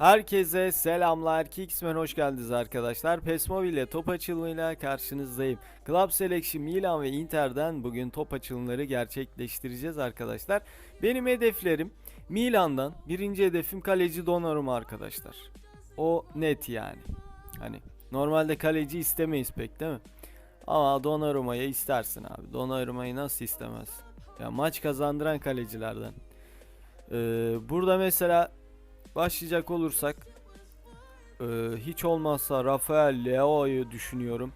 Herkese selamlar. Kicksman hoş geldiniz arkadaşlar. PES Mobile top açılımıyla karşınızdayım. Club Selection Milan ve Inter'den bugün top açılımları gerçekleştireceğiz arkadaşlar. Benim hedeflerim Milan'dan birinci hedefim kaleci Donnarumma arkadaşlar. O net yani. Hani normalde kaleci istemeyiz pek değil mi? Ama Donnarumma'yı istersin abi. Donnarumma'yı nasıl istemez? Ya maç kazandıran kalecilerden. Ee, burada mesela başlayacak olursak e, hiç olmazsa Rafael Leao'yu düşünüyorum.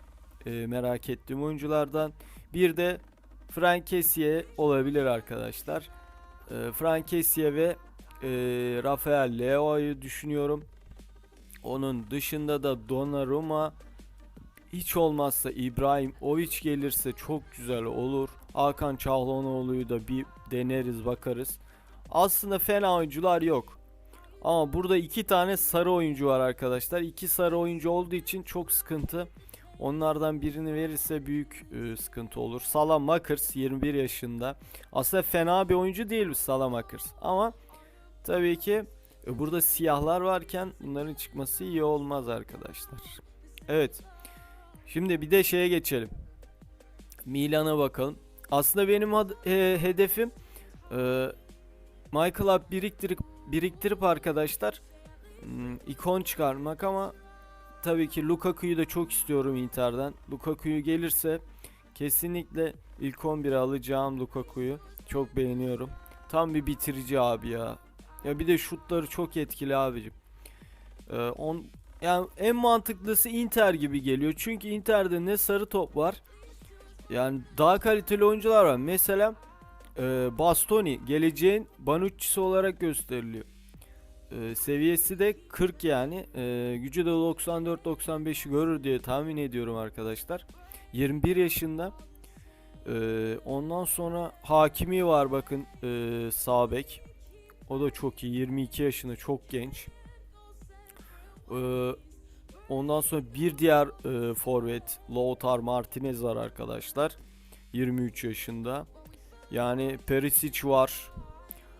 E, merak ettiğim oyunculardan. Bir de Frank Kessie olabilir arkadaşlar. E, Frank Kessie ve e, Rafael Leao'yu düşünüyorum. Onun dışında da Donnarumma hiç olmazsa İbrahim Oviç gelirse çok güzel olur. Hakan Çalhanoğlu'yu da bir deneriz bakarız. Aslında fena oyuncular yok. Ama burada iki tane sarı oyuncu var arkadaşlar. İki sarı oyuncu olduğu için çok sıkıntı. Onlardan birini verirse büyük e, sıkıntı olur. Salah Makers 21 yaşında. Aslında fena bir oyuncu değil bu Salah Makers. Ama tabii ki e, burada siyahlar varken bunların çıkması iyi olmaz arkadaşlar. Evet. Şimdi bir de şeye geçelim. Milan'a bakalım. Aslında benim ad- e, hedefim e, Michael Up biriktirip biriktirip arkadaşlar hmm, ikon çıkarmak ama tabii ki Lukaku'yu da çok istiyorum Inter'den. Lukaku'yu gelirse kesinlikle ilk 11'e alacağım Lukaku'yu. Çok beğeniyorum. Tam bir bitirici abi ya. Ya bir de şutları çok etkili abicim. Ee, on yani en mantıklısı Inter gibi geliyor. Çünkü Inter'de ne sarı top var. Yani daha kaliteli oyuncular var. Mesela e, Bastoni geleceğin Banucci'si olarak gösteriliyor. E, seviyesi de 40 yani. E, gücü de 94-95'i görür diye tahmin ediyorum arkadaşlar. 21 yaşında. E, ondan sonra Hakimi var bakın e, sağ bek. O da çok iyi. 22 yaşında çok genç. E, ondan sonra bir diğer e, forvet Lautaro Martinez var arkadaşlar. 23 yaşında. Yani Perisic var.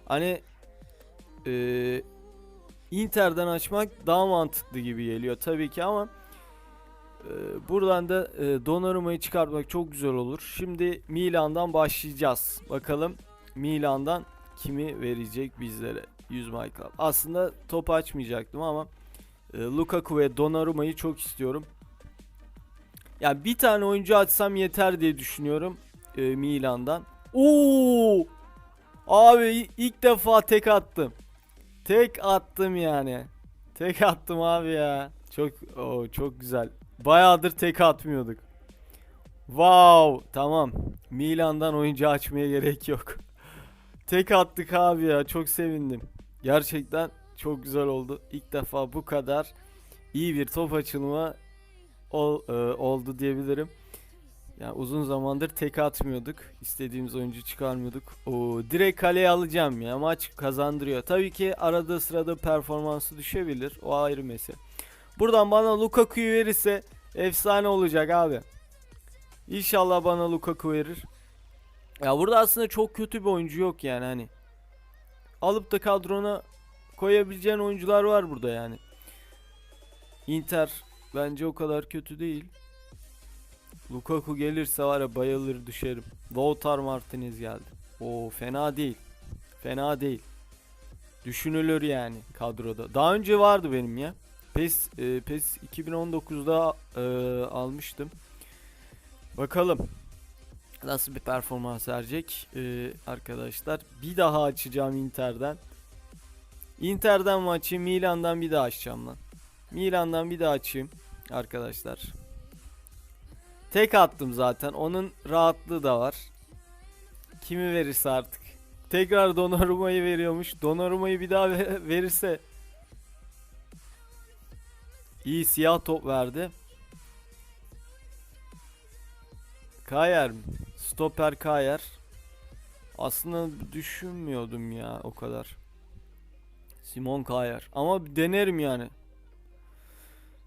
Hani e, Inter'den açmak daha mantıklı gibi geliyor tabii ki ama e, buradan da e, Donnarumma'yı çıkartmak çok güzel olur. Şimdi Milan'dan başlayacağız. Bakalım Milan'dan kimi verecek bizlere 100 Michael. Aslında top açmayacaktım ama e, Lukaku ve Donnarumma'yı çok istiyorum. Yani bir tane oyuncu açsam yeter diye düşünüyorum e, Milan'dan. Oo! Abi ilk defa tek attım. Tek attım yani. Tek attım abi ya. Çok o çok güzel. Bayağıdır tek atmıyorduk. Wow, tamam. Milan'dan oyuncu açmaya gerek yok. tek attık abi ya. Çok sevindim. Gerçekten çok güzel oldu. İlk defa bu kadar iyi bir top açılma ol, e, oldu diyebilirim. Yani uzun zamandır tek atmıyorduk. İstediğimiz oyuncu çıkarmıyorduk. O direkt kaleye alacağım ya. Maç kazandırıyor. Tabii ki arada sırada performansı düşebilir. O ayrı mesele. Buradan bana Lukaku'yu verirse efsane olacak abi. İnşallah bana Lukaku verir. Ya burada aslında çok kötü bir oyuncu yok yani hani. Alıp da kadrona koyabileceğin oyuncular var burada yani. Inter bence o kadar kötü değil. Lukaku gelirse var ya bayılır düşerim. Lautaro Martinez geldi. O fena değil. Fena değil. Düşünülür yani kadroda. Daha önce vardı benim ya. PES, e, PES 2019'da e, almıştım. Bakalım nasıl bir performans verecek e, arkadaşlar. Bir daha açacağım Inter'den. Inter'den mi açayım Milan'dan bir daha açacağım lan. Milan'dan bir daha açayım arkadaşlar. Tek attım zaten. Onun rahatlığı da var. Kimi verirse artık. Tekrar Donnarumma'yı veriyormuş. Donnarumma'yı bir daha ve- verirse iyi siyah top verdi. Kayer mi? Stoper Kayer. Aslında düşünmüyordum ya o kadar. Simon Kayer. Ama denerim yani.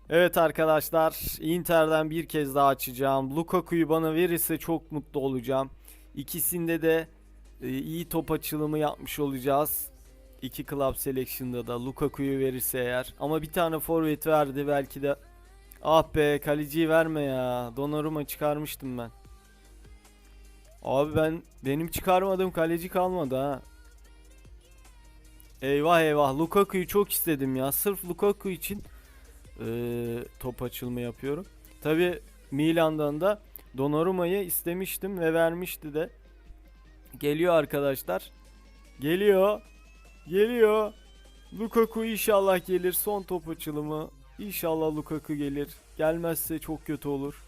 Evet arkadaşlar Inter'den bir kez daha açacağım. Lukaku'yu bana verirse çok mutlu olacağım. İkisinde de e, iyi top açılımı yapmış olacağız. iki club selection'da da Lukaku'yu verirse eğer. Ama bir tane forvet verdi belki de. Ah be kaleciyi verme ya. Donnarumma çıkarmıştım ben. Abi ben benim çıkarmadığım kaleci kalmadı ha. Eyvah eyvah Lukaku'yu çok istedim ya. Sırf Lukaku için eee, top açılma yapıyorum. Tabi Milan'dan da Donnarumma'yı istemiştim ve vermişti de. Geliyor arkadaşlar. Geliyor. Geliyor. Lukaku inşallah gelir. Son top açılımı. İnşallah Lukaku gelir. Gelmezse çok kötü olur.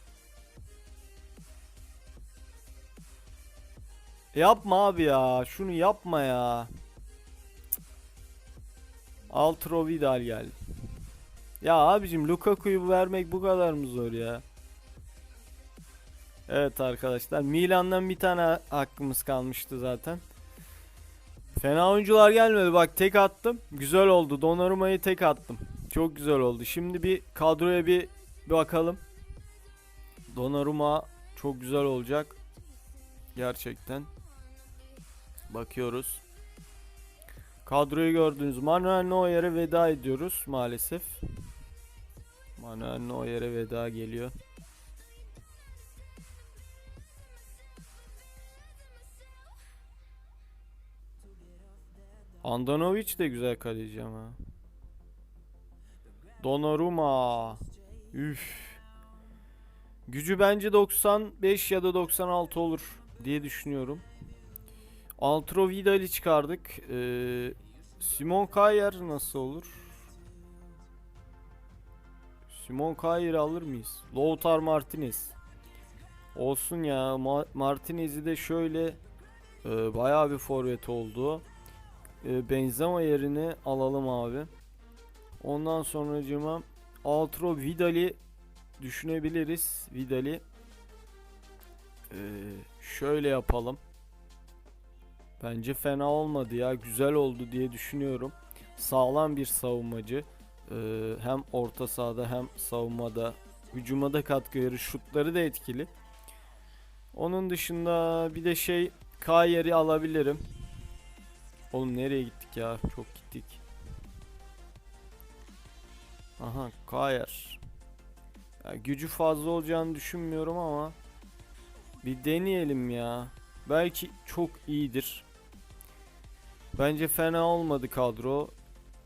Yapma abi ya. Şunu yapma ya. Altro Vidal geldi. Ya abicim Lukaku'yu vermek bu kadar mı zor ya? Evet arkadaşlar Milan'dan bir tane hakkımız kalmıştı zaten. Fena oyuncular gelmedi bak tek attım. Güzel oldu. Donnarumma'yı tek attım. Çok güzel oldu. Şimdi bir kadroya bir, bir bakalım. Donnarumma çok güzel olacak. Gerçekten. Bakıyoruz. Kadroyu gördünüz. Manuel Neuer'e veda ediyoruz maalesef. Manuel Neuer'e veda geliyor. Andanovic de güzel kaleci ama. Donnarumma. Üf. Gücü bence 95 ya da 96 olur diye düşünüyorum. Altro Vidal'i çıkardık. Ee, Simon Kayer nasıl olur? Simon Kayer'i alır mıyız? Lautaro Martinez. Olsun ya. Ma- Martinez'i de şöyle e, bayağı bir forvet oldu. E, Benzema yerine alalım abi. Ondan sonracığıma Altro Vidal'i düşünebiliriz. Vidal'i e, şöyle yapalım. Bence fena olmadı ya. Güzel oldu diye düşünüyorum. Sağlam bir savunmacı. Ee, hem orta sahada hem savunmada hücuma da katkı verir. Şutları da etkili. Onun dışında bir de şey Kayer'i alabilirim. Oğlum nereye gittik ya? Çok gittik. Aha Kayer. Ya, gücü fazla olacağını düşünmüyorum ama bir deneyelim ya. Belki çok iyidir. Bence fena olmadı kadro.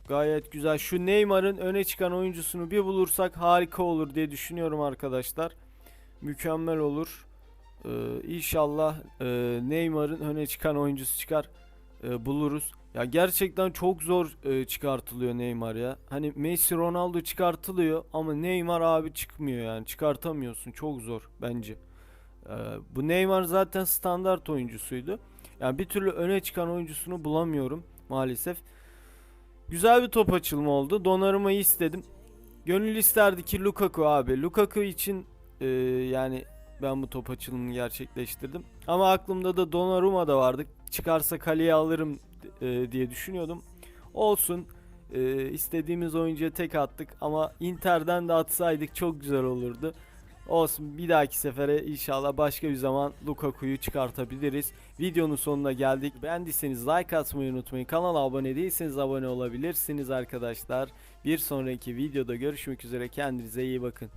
Gayet güzel. Şu Neymar'ın öne çıkan oyuncusunu bir bulursak harika olur diye düşünüyorum arkadaşlar. Mükemmel olur. Ee, inşallah e, Neymar'ın öne çıkan oyuncusu çıkar. e, buluruz. Ya gerçekten çok zor e, çıkartılıyor Neymar ya. Hani Messi, Ronaldo çıkartılıyor ama Neymar abi çıkmıyor yani. Çıkartamıyorsun. Çok zor bence. Ee, bu Neymar zaten standart oyuncusuydu. Yani bir türlü öne çıkan oyuncusunu bulamıyorum maalesef. Güzel bir top açılımı oldu. Donnarumma'yı istedim. Gönül isterdi ki Lukaku abi. Lukaku için e, yani ben bu top açılımını gerçekleştirdim. Ama aklımda da Donnarumma da vardı. Çıkarsa kaleye alırım e, diye düşünüyordum. Olsun. E, istediğimiz oyuncuya tek attık ama Inter'den de atsaydık çok güzel olurdu. Olsun bir dahaki sefere inşallah başka bir zaman Lukaku'yu çıkartabiliriz. Videonun sonuna geldik. Beğendiyseniz like atmayı unutmayın. Kanala abone değilseniz abone olabilirsiniz arkadaşlar. Bir sonraki videoda görüşmek üzere. Kendinize iyi bakın.